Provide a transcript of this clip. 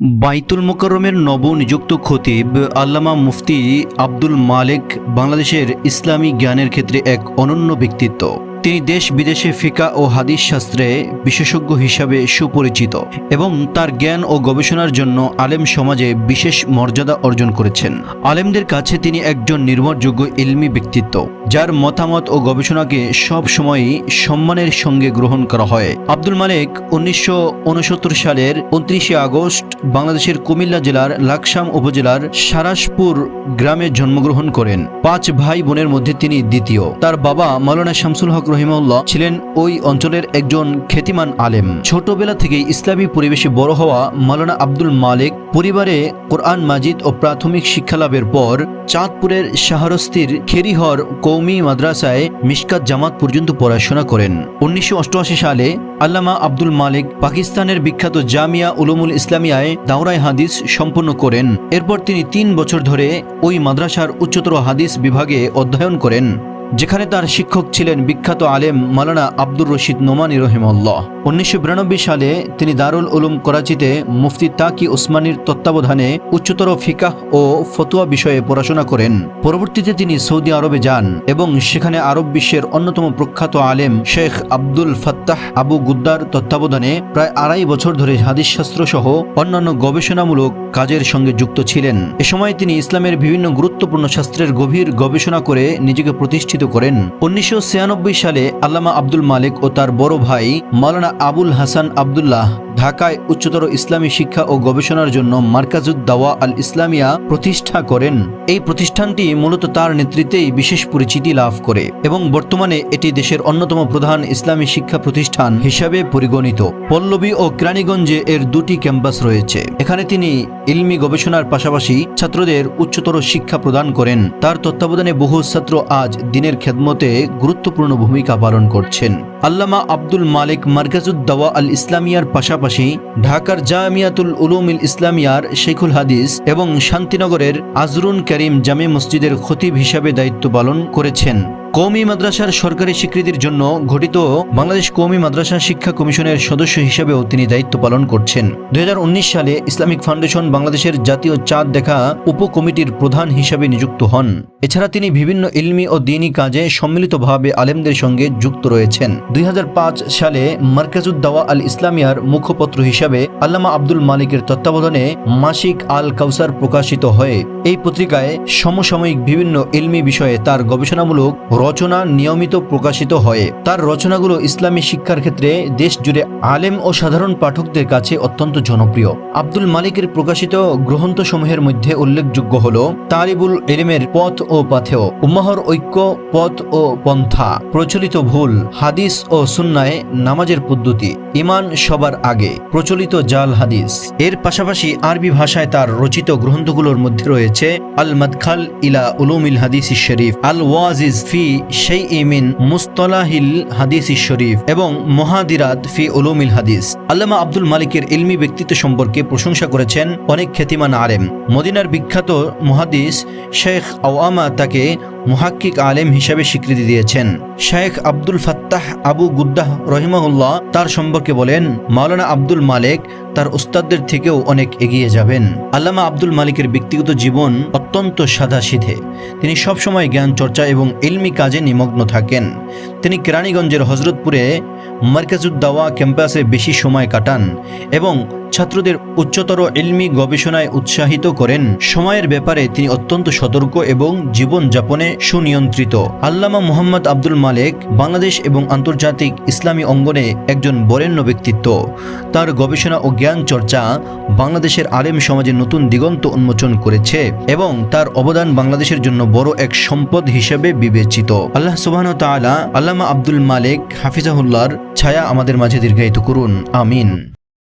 বাইতুল মোকাররমের নবনিযুক্ত খতিব আল্লামা মুফতি আব্দুল মালেক বাংলাদেশের ইসলামী জ্ঞানের ক্ষেত্রে এক অনন্য ব্যক্তিত্ব। তিনি দেশ বিদেশে ফিকা ও হাদিস শাস্ত্রে বিশেষজ্ঞ হিসাবে সুপরিচিত এবং তার জ্ঞান ও গবেষণার জন্য আলেম সমাজে বিশেষ মর্যাদা অর্জন করেছেন। আলেমদের কাছে তিনি একজন নির্ভরযোগ্য ইলমি ব্যক্তিত্ব, যার মতামত ও গবেষণাকে সব সময়ই সম্মানের সঙ্গে গ্রহণ করা হয়। আব্দুল মালেক উনিশশো সালের উনত্রিশে আগস্ট বাংলাদেশের কুমিল্লা জেলার লাকসাম উপজেলার সারাসপুর গ্রামে জন্মগ্রহণ করেন। পাঁচ ভাই বোনের মধ্যে তিনি দ্বিতীয়। তার বাবা মাওলানা শামসুল হক রহিমাউল্লাহ ছিলেন ওই অঞ্চলের একজন খ্যাতিমান আলেম। ছোটবেলা থেকেই ইসলামী পরিবেশে বড় হওয়া মালানা আব্দুল মালিক পরিবারে কোরআন মাজিদ ও প্রাথমিক শিক্ষালাভের পর চাঁদপুরের শাহরস্তির খেরিহর কৌমি মাদ্রাসায় মিশকাত জামাত পর্যন্ত পড়াশোনা করেন। উনিশশো অষ্টআশি সালে আল্লামা আব্দুল মালিক পাকিস্তানের বিখ্যাত জামিয়া উলুমুল ইসলামিয়ায় দাওরাই হাদিস সম্পন্ন করেন। এরপর তিনি তিন বছর ধরে ওই মাদ্রাসার উচ্চতর হাদিস বিভাগে অধ্যয়ন করেন। যেখানে তার শিক্ষক ছিলেন বিখ্যাত আলেম মালানা আব্দুর রশিদ নোমানি রহিমল্লাহ উনিশশো সালে তিনি দারুল উলুম করাচিতে মুফতি তাকি উসমানির তত্ত্বাবধানে উচ্চতর ফিকাহ ও ফতুয়া বিষয়ে পড়াশোনা করেন। পরবর্তীতে তিনি সৌদি আরবে যান এবং সেখানে আরব বিশ্বের অন্যতম প্রখ্যাত আলেম শেখ আব্দুল ফাত্তাহ আবু গুদ্দার তত্ত্বাবধানে প্রায় আড়াই বছর ধরে হাদিস শাস্ত্র সহ অন্যান্য গবেষণামূলক কাজের সঙ্গে যুক্ত ছিলেন। এ সময় তিনি ইসলামের বিভিন্ন গুরুত্বপূর্ণ শাস্ত্রের গভীর গবেষণা করে নিজেকে প্রতিষ্ঠিত করেন, উনিশশো সালে আল্লামা আব্দুল মালিক ও তার বড় ভাই মাওলানা আবুল হাসান আবদুল্লাহ ঢাকায় উচ্চতর ইসলামী শিক্ষা ও গবেষণার জন্য মার্কাজুদ দাওয়া আল ইসলামিয়া প্রতিষ্ঠা করেন। এই প্রতিষ্ঠানটি মূলত তার নেতৃত্বেই বিশেষ পরিচিতি লাভ করে এবং বর্তমানে এটি দেশের অন্যতম প্রধান ইসলামী শিক্ষা প্রতিষ্ঠান হিসাবে পরিগণিত। পল্লবী ও কেরানীগঞ্জে এর দুটি ক্যাম্পাস রয়েছে। এখানে তিনি ইলমি গবেষণার পাশাপাশি ছাত্রদের উচ্চতর শিক্ষা প্রদান করেন। তার তত্ত্বাবধানে বহু ছাত্র আজ দিনের খেদমতে গুরুত্বপূর্ণ ভূমিকা পালন করছেন। আল্লামা আব্দুল মালিক মার্কাজুদ্দাওয়া আল ইসলামিয়ার পাশাপাশি ঢাকার জামিয়াতুল উলুমিল ইসলামিয়ার শেখুল হাদিস এবং শান্তিনগরের আজরুন করিম জামে মসজিদের খতিব হিসাবে দায়িত্ব পালন করেছেন। কৌমি মাদ্রাসার সরকারি স্বীকৃতির জন্য গঠিত বাংলাদেশ কৌমি মাদ্রাসা শিক্ষা কমিশনের সদস্য হিসেবেও তিনি দায়িত্ব পালন করছেন। দুই হাজার উনিশ সালে ইসলামিক ফাউন্ডেশন বাংলাদেশের জাতীয় চাঁদ দেখা উপকমিটির প্রধান হিসাবে নিযুক্ত হন। এছাড়া তিনি বিভিন্ন ইলমি ও দিনী কাজে সম্মিলিতভাবে আলেমদের সঙ্গে যুক্ত রয়েছেন। দুই হাজার পাঁচ সালে মার্কাজুদ্দাওয়া আল ইসলামিয়ার মুখপত্র হিসাবে আল্লামা আব্দুল মালিকের তত্ত্বাবধানে মাসিক আল কাউসার প্রকাশিত হয়ে, এই পত্রিকায় সমসাময়িক বিভিন্ন ইলমি বিষয়ে তার গবেষণামূলক রচনা নিয়মিত প্রকাশিত হয়। তার রচনাগুলো ইসলামী শিক্ষার ক্ষেত্রে দেশ জুড়ে আলেম ও সাধারণ পাঠকদের কাছে অত্যন্ত জনপ্রিয়। আব্দুল মালিকের প্রকাশিত গ্রন্থসমূহের মধ্যে উল্লেখযোগ্য হল তারিবুল এলিমের পথ ও পাথেয়, উম্মাহর ঐক্য, পথ ও পন্থা, প্রচলিত ভুল, হাদিস ও সুন্নায় নামাজের পদ্ধতি ইমান সবার আগে, প্রচলিত জাল হাদিস। এর পাশাপাশি আরবি ভাষায় তার রচিত গ্রন্থগুলোর মধ্যে রয়েছে আল মাদখাল ইলা উলুমিল হাদিস শরীফ আল ওয়াজিজ ফি সেই ইমিন মুস্তলাহিল হাদিস শরীফ এবং মহাদিরাত ফি উলুমিল হাদিস। আল্লামা আব্দুল মালিকের ইলমি ব্যক্তিত্ব সম্পর্কে প্রশংসা করেছেন অনেক খ্যাতিমান মদিনার বিখ্যাত মহাদিস শেখ আওয়ামা তাকে মুহাক্কিক আলেম হিসাবে স্বীকৃতি দিয়েছেন। Sheikh Abdul Fattah Abu Ghuddah রহিমাহুল্লাহ তার সম্পর্কে বলেন, মাওলানা আব্দুল মালেক তার উস্তাদদের থেকেও অনেক এগিয়ে যাবেন। আল্লামা আব্দুল মালিকের ব্যক্তিগত জীবন অত্যন্ত সাদাসিধে। তিনি সবসময় জ্ঞান চর্চা এবং ইলমি কাজে নিমগ্ন থাকেন। তিনি কেরানীগঞ্জের হজরতপুরে মার্কেজুদ্দাওয়া ক্যাম্পাসে বেশি সময় কাটান এবং ছাত্রদের উচ্চতর ইলমি গবেষণায় উৎসাহিত করেন। সময়ের ব্যাপারে তিনি অত্যন্ত সতর্ক এবং জীবনযাপনে সুনিয়ন্ত্রিত। আল্লামা মোহাম্মদ আব্দুল মালেক বাংলাদেশ এবং আন্তর্জাতিক ইসলামী অঙ্গনে একজন বরেণ্য ব্যক্তিত্ব। তার গবেষণা ও জ্ঞান চর্চা বাংলাদেশের আলেম সমাজে নতুন দিগন্ত উন্মোচন করেছে এবং তার অবদান বাংলাদেশের জন্য বড় এক সম্পদ হিসেবে বিবেচিত। আল্লাহ সুবাহ তাআলা আল্লামা আব্দুল মালেক হাফিজাহুল্লাহর ছায়া আমাদের মাঝে দীর্ঘায়িত করুন। আমিন।